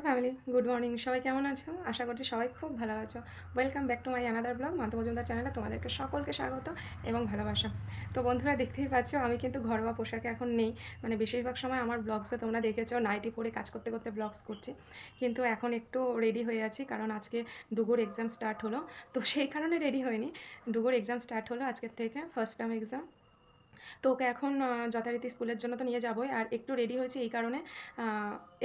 Hello family good morning সবাই কেমন আছো? আশা করছি সবাই খুব ভালো আছো। Welcome back to my another blog Madhab Majumdar চ্যানেলে তোমাদেরকে সকলকে স্বাগত এবং ভালোবাসা। তো বন্ধুরা, দেখতেই পাচ্ছ, আমি কিন্তু ঘরোয়া পোশাকে এখন নেই। মানে বেশিরভাগ সময় আমার ব্লগসে তোমরা দেখেছ নাইটি পরে কাজ করতে করতে ব্লগস করছি। কিন্তু এখন একটু রেডি হয়ে আছি, কারণ আজকে ডুগোর এক্সাম স্টার্ট হলো। তো সেই কারণে রেডি হয়নি। ডুগোর এক্সাম স্টার্ট হলো আজকের থেকে ফার্স্ট টার্ম এক্সাম তো ওকে এখন যথারীতি স্কুলের জন্য তো নিয়ে যাবোই। আর একটু রেডি হয়েছে এই কারণে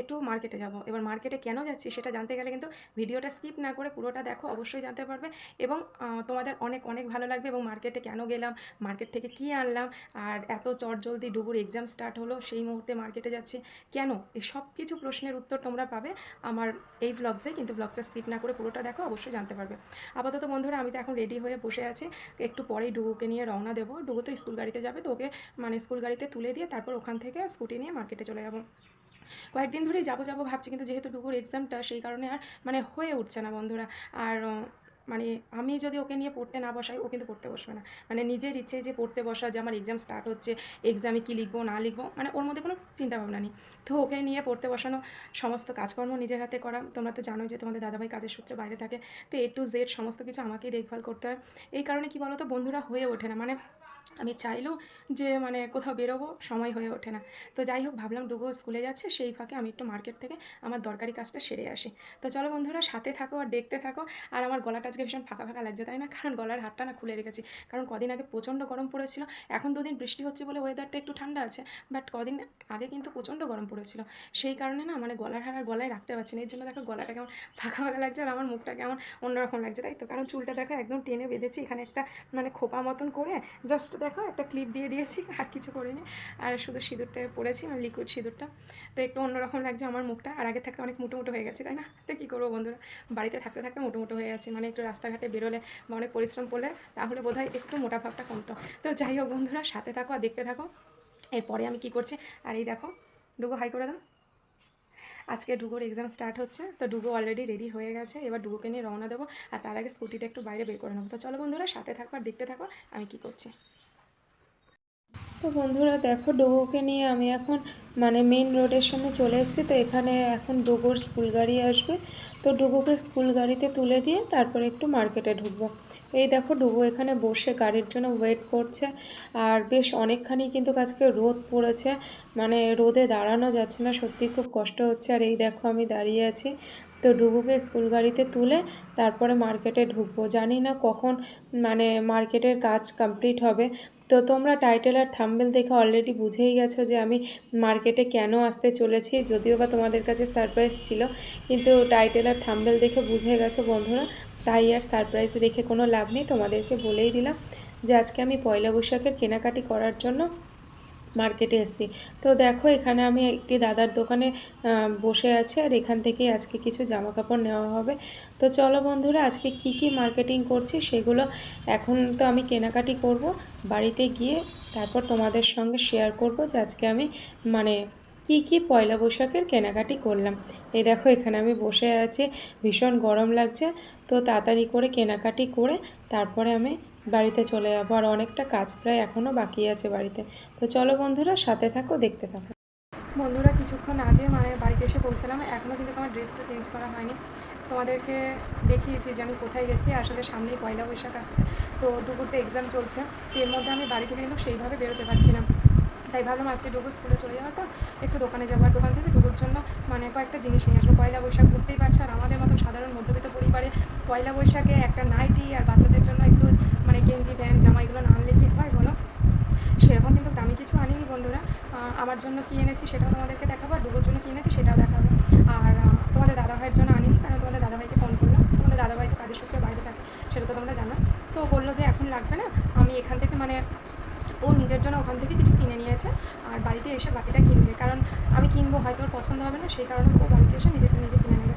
একটু মার্কেটে যাব। এবার মার্কেটে কেন যাচ্ছি সেটা জানতে গেলে কিন্তু ভিডিওটা স্কিপ না করে পুরোটা দেখো, অবশ্যই জানতে পারবে। এবং তোমাদের অনেক অনেক ভালো লাগবে এবং মার্কেটে কেন গেলাম মার্কেট থেকে কী আনলাম, আর এত চট জলদি ডুবুর এক্সাম স্টার্ট হলো, সেই মুহূর্তে মার্কেটে যাচ্ছি। কেন? এই সব কিছু প্রশ্নের উত্তর তোমরা পাবে আমার এই ব্লগসে কিন্তু ব্লগসে স্কিপ না করে পুরোটা দেখো, অবশ্যই জানতে পারবে। আপাতত বন্ধুরা, আমি তো এখন রেডি হয়ে বসে আছি। একটু পরেই ডুগুকে নিয়ে রওনা দেবো। ডুগু তো স্কুল গাড়িতে যাবে তো ওকে মানে স্কুল গাড়িতে তুলে দিয়ে তারপর ওখান থেকে স্কুটি নিয়ে মার্কেটে চলে যাব। কয়েকদিন ধরেই যাব যাব ভাবছি, কিন্তু যেহেতু ডুগুর এক্সামটা সেই কারণে আর মানে হয়ে উঠছে না বন্ধুরা। আর মানে আমি যদি ওকে নিয়ে পড়তে না বসাই, ও কিন্তু পড়তে বসবে না। মানে নিজের ইচ্ছে যে পড়তে বসা, যে আমার এক্সাম স্টার্ট হচ্ছে এক্সামে কী লিখব, না লিখব মানে ওর মধ্যে কোনো চিন্তা ভাবনা নেই। তো ওকে নিয়ে পড়তে বসানো, সমস্ত কাজকর্ম নিজের হাতে করা। তোমরা তো জানোই যে তোমাদের দাদাভাই কাজের সূত্রে বাইরে থাকে। তো এ টু জেড সমস্ত কিছু আমাকেই দেখভাল করতে হয়। এই কারণে কি বলো তো বন্ধুরা হয়ে ওঠে না। মানে আমি চাইলেও যে মানে কোথাও বেরোবো, সময় হয়ে ওঠে না। তো যাই হোক, ভাবলাম ডুগো স্কুলে যাচ্ছে, সেই ফাঁকে আমি একটু মার্কেট থেকে আমার দরকারি কাজটা সেরে আসি। তো চলো বন্ধুরা, সাথে থাকো আর দেখতে থাকো। আর আমার গলাটা আজকে ভীষণ ফাঁকা ফাঁকা লাগছে, তাই না? কারণ গলার হাতটা না খুলে রেখেছি। কারণ কদিন আগে প্রচণ্ড গরম পড়েছিল, এখন দুদিন বৃষ্টি হচ্ছে বলে ওয়েদারটা একটু ঠান্ডা আছে বাট কদিন আগে কিন্তু প্রচণ্ড গরম পড়েছিল। সেই কারণে না মানে গলার হার আর গলায় রাখতে পারছি না, এর জন্য দেখো গলাটা কেমন ফাঁকা ফাঁকা লাগছে আর আমার মুখটা কেমন অন্যরকম লাগছে, তাই তো? কারণ চুলটা দেখো একদম টেনে বেঁধেছি, এখানে একটা মানে খোপা মতন করে জাস্ট দেখো, একটা ক্লিপ দিয়ে দিয়েছি, আর কিছু করিনি। আর শুধু সিঁদুরটা পরেছি মানে লিকুইড সিঁদুরটা। তো একটু অন্যরকম লাগছে আমার মুখটা, আর আগে থাকতে অনেক মুটো মুটো হয়ে গেছে, তাই না? তো কী করব বন্ধুরা? বাড়িতে থাকতে থাকতে মোটো মোটো হয়ে গেছে মানে একটু রাস্তাঘাটে বেরোলে বা অনেক পরিশ্রম করলে তাহলে বোধহয় একটু মোটা ভাবটা কমতো। তো যাই হোক বন্ধুরা, সাথে থাকো আর দেখতে থাকো। এরপরে আমি কি করছি, আর এই দেখো, ডুগো হাই করে দাও। আজকে ডুগোর এক্সাম স্টার্ট হচ্ছে, তো ডুগো অলরেডি রেডি হয়ে গেছে, এবার ডুগোকে নিয়ে রওনা দেবো, আর তার আগে স্কুটিটা একটু বাইরে বের করে নেব। তো চলো বন্ধুরা, সাথে থাকো আর দেখতে থাকো আমি কি করছি। তো বন্ধুরা দেখো ডোগোকে নিয়ে আমি এখন মানে মেন রোডের সামনে চলে এসেছি। তো এখানে এখন ডোগোর স্কুল গাড়ি আসবে। তো ডুগুকে স্কুল গাড়িতে তুলে দিয়ে তারপরে একটু মার্কেটে ঢুকবো। এই দেখো ডুগু এখানে বসে গাড়ির জন্য ওয়েট করছে। আর বেশ অনেকখানি কিন্তু আজকে রোদ পড়েছে। মানে রোদে দাঁড়ানো যাচ্ছে না সত্যি খুব কষ্ট হচ্ছে। আর এই দেখো আমি দাঁড়িয়ে আছি। তো ডুবুকে স্কুল গাড়িতে তুলে তারপরে মার্কেটে ঢুকবো। জানি না কখন মানে মার্কেটের কাজ কমপ্লিট হবে। তো তোমরা টাইটেল আর থাম্বেল দেখে অলরেডি বুঝেই গেছো যে আমি মার্কেটে কেন আসতে চলেছি, যদিও বা তোমাদের কাছে সারপ্রাইজ ছিল, কিন্তু টাইটেল আর থাম্বেল দেখে বুঝে গেছো বন্ধুরা, তাই আর সারপ্রাইজ রেখে কোনো লাভ নেই, তোমাদেরকে বলেই দিলাম যে আজকে আমি পয়লা বৈশাখের কেনাকাটি করার জন্য মার্কেটে এসেছি। তো দেখো, এখানে আমি একটি দাদার দোকানে বসে আছি আর এখান থেকেই আজকে কিছু জামা কাপড় নেওয়া হবে। তো চলো বন্ধুরা, আজকে কি কি মার্কেটিং করছি সেগুলো এখন তো আমি কেনাকাটি করব। বাড়িতে গিয়ে তারপর তোমাদের সঙ্গে শেয়ার করব যে আজকে আমি মানে কি কি পয়লা বৈশাখের কেনাকাটি করলাম। এই দেখো, এখানে আমি বসে আছি, ভীষণ গরম লাগছে। তো তাড়াতাড়ি করে কেনাকাটি করে তারপরে আমি বাড়িতে চলে যাব। আর অনেকটা কাজ প্রায় এখনও বাকি আছে বাড়িতে। তো চলো বন্ধুরা, সাথে থাকো, দেখতে থাকো। বন্ধুরা, কিছুক্ষণ আগে মানে বাড়িতে এসে পৌঁছালাম। এখনও কিন্তু আমার ড্রেসটা চেঞ্জ করা হয়নি। তোমাদেরকে দেখিয়েছি যে আমি কোথায় গেছি। আসলে সামনেই পয়লা বৈশাখ আসছে। তো দুপুরতে এক্সাম চলছে। এর মধ্যে আমি বাড়ি থেকে কিন্তু সেইভাবে বেরোতে পারছিলাম তাই ভাবলাম আজকে ডুগু স্কুলে চলে যাওয়ার পর একটু দোকানে যাব। আর দোকান থেকে ডুগুর জন্য মানে কয়েকটা জিনিস নিয়ে আসব। পয়লা বৈশাখ, বুঝতেই পারছ। আর আমাদের মতো সাধারণ মধ্যবিত্ত পরিবারে পয়লা বৈশাখে একটা নাইটি আর বাচ্চাদের জন্য একটু মানে গেঞ্জি, প্যান্ট, জামা এগুলো না আনলে কি হয় বলো? সেরকম কিন্তু দামি কিছু আনিনি বন্ধুরা। আমার জন্য কি এনেছি সেটাও তোমাদেরকে দেখাবো। আর জন্য কি এনেছি সেটাও দেখাবো। আর তোমাদের দাদাভাইয়ের জন্য আনিনি, কারণ তোমাদের দাদাভাইকে ফোন করলাম। তোমাদের দাদাভাই তো কাজের সূত্রে বাইরে থাকে, সেটা তো তোমরা জানো। তো বলল যে এখন লাগবে না। আমি এখান থেকে মানে ও নিজের জন্য ওখান থেকে কিছু কিনে নিয়েছে আর বাড়িতে এসে বাকিটা কিনবে। কারণ আমি কিনবো, হয়তো ওর পছন্দ হবে না, সেই কারণে ও বাড়িতে এসে নিজেকে নিজে কিনে নেবে।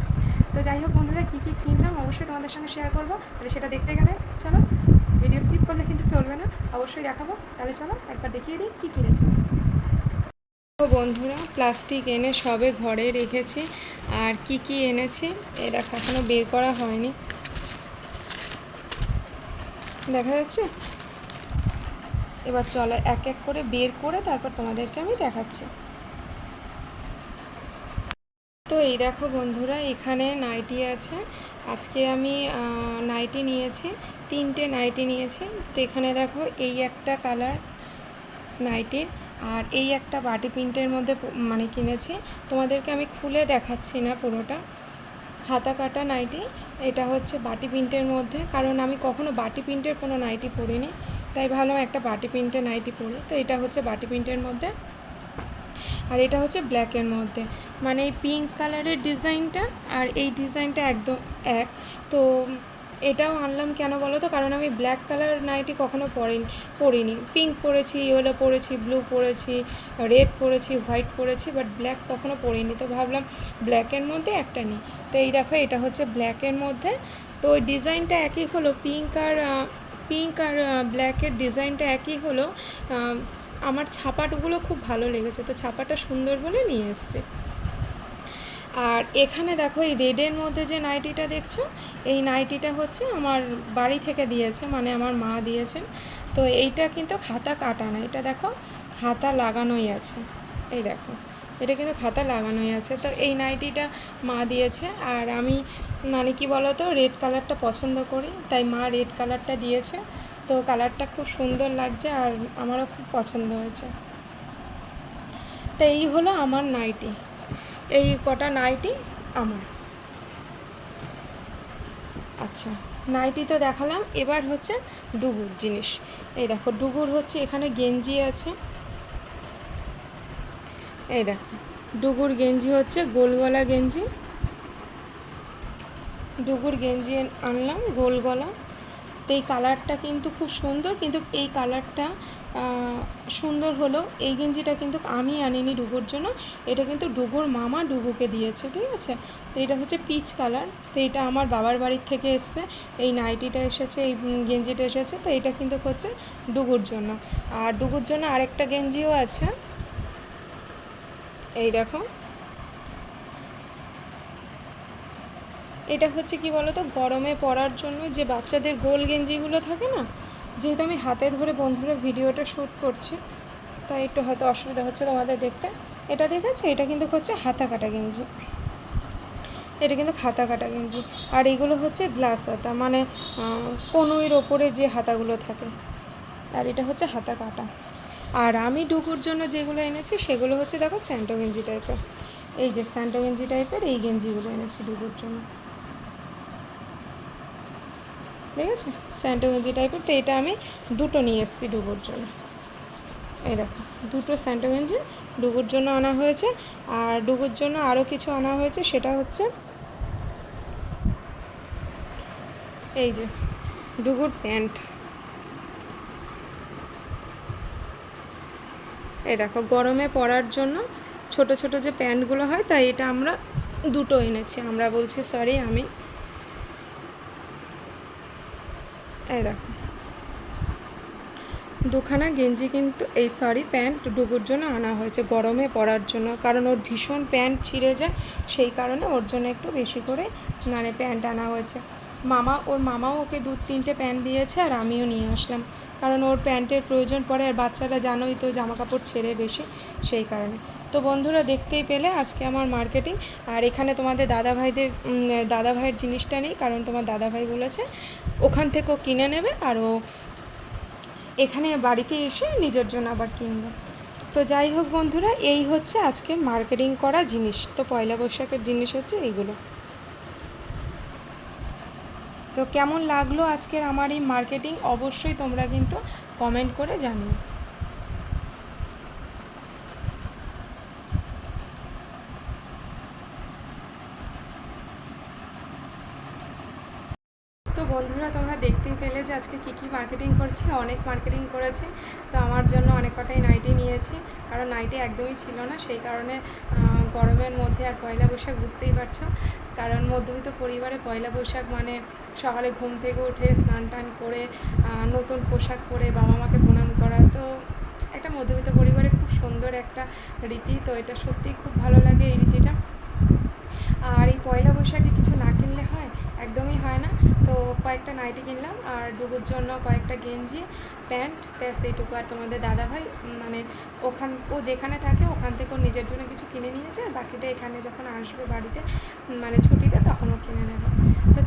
তো যাই হোক বন্ধুরা, কী কী কিনলাম অবশ্যই তোমাদের সঙ্গে শেয়ার করব। তাহলে সেটা দেখতে গেলে চলো ভিডিও স্কিপ করলে কিন্তু চলবে না। অবশ্যই দেখাবো। তাহলে চলো একবার দেখিয়ে দিই কী কিনেছি। তো বন্ধুরা প্লাস্টিক এনে সবে ঘরে রেখেছি। আর কি কি এনেছি? এ দেখো এখনও বের করা হয়নি। দেখা যাচ্ছে? এবার চলো এক এক করে বের করে তারপর তোমাদেরকে আমি দেখাচ্ছি। তো এই দেখো বন্ধুরা, এখানে নাইটি আছে। আজকে আমি নাইটি নিয়েছি, তিনটে নাইটি নিয়েছি। তো এখানে দেখো এই একটা কালার নাইটির আর এই একটা বাটি প্রিন্টের মধ্যে মানে কিনেছি। তোমাদেরকে আমি খুলে দেখাচ্ছি না পুরোটা। হাতা কাটা নাইটি, এটা হচ্ছে বাটি প্রিন্টের মধ্যে। কারণ আমি কখনো বাটি প্রিন্টের কোনো নাইটি পরিনি। তাই ভাবলাম একটা বাটি প্রিন্টের নাইটি পরে। তো এটা হচ্ছে বাটি প্রিন্টের মধ্যে। আর এটা হচ্ছে ব্ল্যাকের মধ্যে। মানে এই পিঙ্ক কালারের ডিজাইনটা আর এই ডিজাইনটা একদম এক। তো এটাও আনলাম কেন বলো তো? কারণ আমি ব্ল্যাক কালার নাইটি কখনো পরিনি পরিনি। পিঙ্ক পরেছি ইয়েলো পরেছি ব্লু পরেছি রেড পরেছি হোয়াইট পরেছি বাট ব্ল্যাক কখনো পরিনি। তো ভাবলাম ব্ল্যাকের মধ্যে একটা নিই। তো এই দেখো, এটা হচ্ছে ব্ল্যাকের মধ্যে। তো ডিজাইনটা একই হলো। পিঙ্ক আর পিঙ্ক আর ব্ল্যাকের ডিজাইনটা একই হলো। আমার ছাপাটগুলো খুব ভালো লেগেছে, তো ছাপাটা সুন্দর বলে নিয়ে এসছি। আর এখানে দেখো, এই রেডের মধ্যে যে নাইটিটা দেখছ, এই নাইটিটা হচ্ছে আমার বাড়ি থেকে দিয়েছে মানে আমার মা দিয়েছেন। তো এইটা কিন্তু হাতা কাটা না, এটা দেখো, হাতা লাগানোই আছে। এই দেখো। এটা কিন্তু খাতা লাগানোই আছে। তো এই নাইটিটা মা দিয়েছে আর আমি মানে কি বলো তো রেড কালারটা পছন্দ করি, তাই মা রেড কালারটা দিয়েছে। তো কালারটা খুব সুন্দর লাগছে আর আমারও খুব পছন্দ হয়েছে। তো এই হলো আমার নাইটি। এই কটা নাইটি আমার। আচ্ছা নাইটি তো দেখালাম। এবার হচ্ছে ডুগুর জিনিস। এই দেখো, ডুগুর হচ্ছে এখানে গেঞ্জি আছে। এই দেখো, ডুগুর গেঞ্জি হচ্ছে গোল গলা গেঞ্জি। ডুগুর গেঞ্জি আনলাম গোল গলা তো এই কালারটা কিন্তু খুব সুন্দর, কিন্তু এই কালারটা সুন্দর হলো। এই গেঞ্জিটা কিন্তু আমি আনিনি ডুগুর জন্য। এটা কিন্তু ডুগুর মামা ডুগুকে দিয়েছে, ঠিক আছে? তো এটা হচ্ছে পিচ কালার। তো এটা আমার বাবার বাড়ির থেকে এসছে। এই নাইটিটা এসেছে, এই গেঞ্জিটা এসেছে। তো এটা কিন্তু হচ্ছে ডুগুর জন্য। আর ডুগুর জন্য আরেকটা গেঞ্জিও আছে। এই দেখো। এটা হচ্ছে কি বলতো? গরমে পরার জন্য যে বাচ্চাদের গোল গেঞ্জিগুলো থাকে না? যেহেতু আমি হাতে ধরে বন্ধুরা ভিডিওটা শ্যুট করছি, তাই একটু হয়তো অসুবিধা হচ্ছে তোমাদের দেখতে। এটা দেখেছ? এটা কিন্তু হচ্ছে হাতা কাটা গেঞ্জি। এটা কিন্তু হাতা কাটা গেঞ্জি। আর এগুলো হচ্ছে গ্লাস হাতা মানে কনুইয়ের ওপরে যে হাতাগুলো থাকে। আর এটা হচ্ছে হাতা কাটা। আর আমি ডুকুর জন্য যেগুলো এনেছি, সেগুলো হচ্ছে দেখো স্যান্টো গেঞ্জি টাইপের এই যে স্যান্টো গেঞ্জি টাইপের এই গেঞ্জিগুলো এনেছি ডুকুর জন্য। ঠিক আছে? স্যান্টো গেঞ্জি টাইপের তো এটা আমি দুটো নিয়ে এসেছি ডুবোর জন্য। এই দেখো, দুটো স্যান্টো গেঞ্জি ডুবোর জন্য আনা হয়েছে। আর ডুবোর জন্য আরও কিছু আনা হয়েছে, সেটা হচ্ছে এই যে ডুগুর প্যান্ট। এই দেখো, গরমে পরার জন্য ছোট ছোট যে প্যান্টগুলো হয়, তাই এটা আমরা দুটো এনেছি। আমরা বলছি, সরি, আমি এই দেখো। দুখানা গেঞ্জি কিন্তু, এই সরি, প্যান্ট ডুবুর জন্য আনা হয়েছে গরমে পরার জন্য। কারণ ওর ভীষণ প্যান্ট ছিঁড়ে যায়, সেই কারণে ওর জন্য একটু বেশি করে মানে প্যান্ট আনা হয়েছে। মামা, ওর মামাও ওকে দু, তিনটে প্যান্ট দিয়েছে আর আমিও নিয়ে আসলাম। কারণ ওর প্যান্টের প্রয়োজন পড়ে আর বাচ্চারা জানোই তো জামা কাপড় ছেড়ে বেশি, সেই কারণে। তো বন্ধুরা দেখতেই পেলে আজকে আমার মার্কেটিং। আর এখানে তোমাদের দাদা ভাইদের দাদা ভাইয়ের জিনিসটা নেই, কারণ তোমার দাদা ভাই বলেছে, ওখান থেকে কিনে নেবে আর ও এখানে বাড়িতে এসে নিজের জন্য আবার কিনবে। তো যাই হোক বন্ধুরা, এই হচ্ছে আজকের মার্কেটিং করা জিনিস। তো পয়লা বৈশাখের জিনিস হচ্ছে এইগুলো। তো কেমন লাগল আজকের আমার এই মার্কেটিং অবশ্যই তোমরা কিন্তু কমেন্ট করে জানিও। তো বন্ধুরা, তোমরা দেখতেই পেলে যে আজকে কী কী মার্কেটিং করছি, অনেক মার্কেটিং করেছি। তো আমার জন্য অনেক কটাই নাইটি নিয়েছি। কারণ নাইটি একদমই ছিল না, সেই কারণে গরমের মধ্যে আর পয়লা বৈশাখ বুঝতেই পারছ। কারণ মধ্যবিত্ত পরিবারে পয়লা বৈশাখ মানে সকালে ঘুম থেকে উঠে স্নান টান করে নতুন পোশাক পরে বাবা মাকে প্রণাম করা। তো একটা মধ্যবিত্ত পরিবারে খুব সুন্দর একটা রীতি, তো এটা সত্যিই খুব ভালো লাগে এই রীতিটা। আর এই পয়লা বৈশাখে কিছু না কিনলে হয়? একদমই হয় না। তো কয়েকটা নাইটি কিনলাম আর ডুগুর জন্য কয়েকটা গেঞ্জি, প্যান্ট, ব্যাস এইটুকু। আর তোমাদের দাদাভাই ভাই মানে ওখান, ও যেখানে থাকে ওখান থেকে ও নিজের জন্য কিছু কিনে নিয়েছে। আর বাকিটা এখানে যখন আসবে বাড়িতে মানে ছুটিতে, তখন ও কিনে নেবে।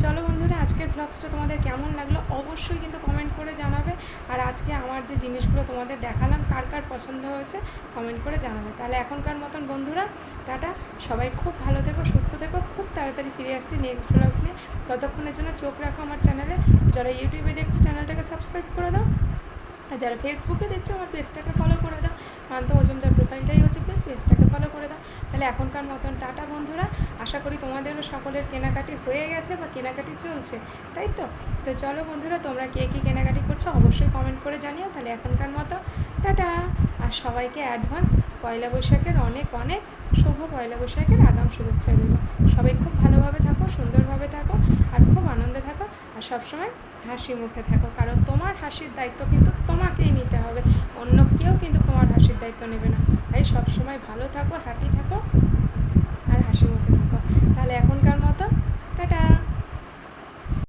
চলো বন্ধুরা, আজকের ব্লগসটা তোমাদের কেমন লাগল অবশ্যই কিন্তু কমেন্ট করে জানাবে। আর আজকে আমার যে জিনিসগুলো তোমাদের দেখালাম, কার কার পছন্দ হয়েছে কমেন্ট করে জানাবে। তাহলে এখনকার মতন বন্ধুরা, টাটা। সবাই খুব ভালো থেকো, সুস্থ থেকো, খুব তাড়াতাড়ি ফিরে আসছি নেক্সট ব্লগস নিয়ে। ততক্ষণের জন্য চোখ রাখো আমার চ্যানেলে যারা ইউটিউবে দেখছ চ্যানেলটাকে সাবস্ক্রাইব করে দাও। আর যারা ফেসবুকে দেখছ, আমার পেজটাকে ফলো করে দাও। মান্ত মজুমদার প্রোফাইলটাই হচ্ছে পেজ পেজটাকে ফলো করে দাও। তাহলে এখনকার মতন টাটা, বন্ধুরা। আশা করি তোমাদেরও সকলের কেনাকাটি হয়ে গেছে বা কেনাকাটি চলছে। তাই তো? তো চলো বন্ধুরা, তোমরা কে কী কেনাকাটি করছ অবশ্যই কমেন্ট করে জানিও। তাহলে এখনকার মতো টাটা। আর সবাইকে অ্যাডভান্স পয়লা বৈশাখের অনেক অনেক পয়লা বৈশাখের আগাম শুভেচ্ছা রইল। সবাই খুব ভালোভাবে থাকো, সুন্দরভাবে থাকো আর খুব আনন্দে থাকো আর সবসময় হাসি মুখে থাকো। কারণ তোমার হাসির দায়িত্ব কিন্তু তোমাকেই নিতে হবে, অন্য কেউ কিন্তু তোমার হাসির দায়িত্ব নেবে না। তাই সবসময় ভালো থাকো হ্যাপি থাকো আর হাসি মুখে থাকো। তাহলে এখনকার মতো, টাটা!